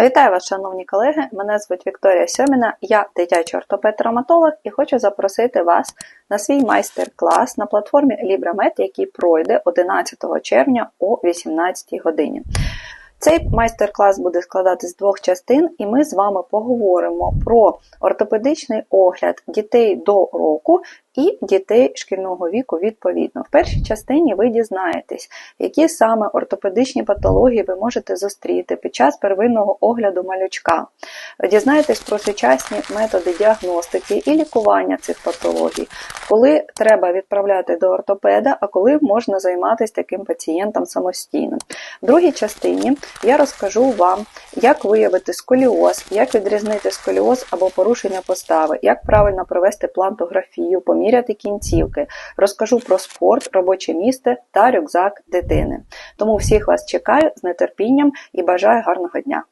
Вітаю вас, шановні колеги! Мене звуть Вікторія Сьоміна, я дитячий ортопед-травматолог і хочу запросити вас на свій майстер-клас на платформі LibraMed, який пройде 11 червня о 18 годині. Цей майстер-клас буде складатися з двох частин, і ми з вами поговоримо про ортопедичний огляд дітей до року і дітей шкільного віку відповідно. В першій частині ви дізнаєтесь, які саме ортопедичні патології ви можете зустріти під час первинного огляду малючка. Дізнаєтесь про сучасні методи діагностики і лікування цих патологій, коли треба відправляти до ортопеда, а коли можна займатися таким пацієнтом самостійно. В другій частині я розкажу вам, як виявити сколіоз, як відрізнити сколіоз або порушення постави, як правильно провести плантографію, поміряти кінцівки. Розкажу про спорт, робоче місце та рюкзак дитини. Тому всіх вас чекаю з нетерпінням і бажаю гарного дня!